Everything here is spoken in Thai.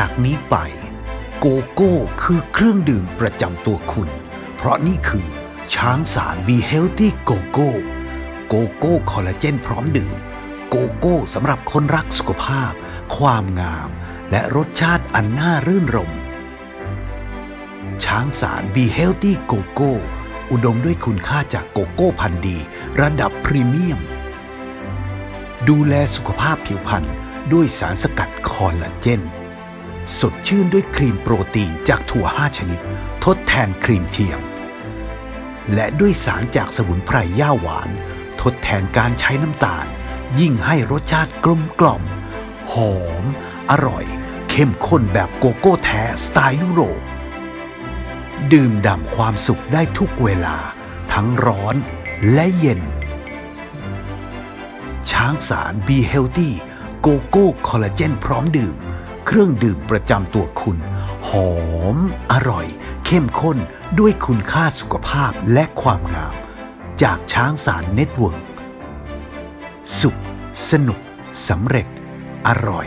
จากนี้ไป โกโก้คือเครื่องดื่มประจำตัวคุณ เพราะนี่คือช้างสาร Be Healthy Go Go โกโก้คอลลาเจนพร้อมดื่ม โกโก้สำหรับคนรักสุขภาพ ความงาม และรสชาติอันน่ารื่นรม ช้างสาร Be Healthy Go Go อุดมด้วยคุณค่าจากโกโก้พันธุ์ดี ระดับพรีเมียม ดูแลสุขภาพผิวพรรณด้วยสารสกัดคอลลาเจน สดชื่นด้วยครีมโปรตีนจากถั่ว 5 ชนิด ทดแทนครีมเทียม และด้วยสารจากสมุนไพรย่าหวาน ทดแทนการใช้น้ำตาล ยิ่งให้รสชาติกลมกล่อม หอม อร่อย เข้มข้นแบบโกโก้แท้สไตล์ยุโรป ดื่มด่ำความสุขได้ทุกเวลา ทั้งร้อนและเย็น ช้างสาร Be Healthy โกโก้คอลลาเจนพร้อมดื่ม เครื่องดื่มประจำตัวคุณ หอม อร่อย เข้มข้นด้วยคุณค่าสุขภาพและความงาม จากช้างสารเน็ตเวิร์กสุข สนุกสำเร็จ อร่อย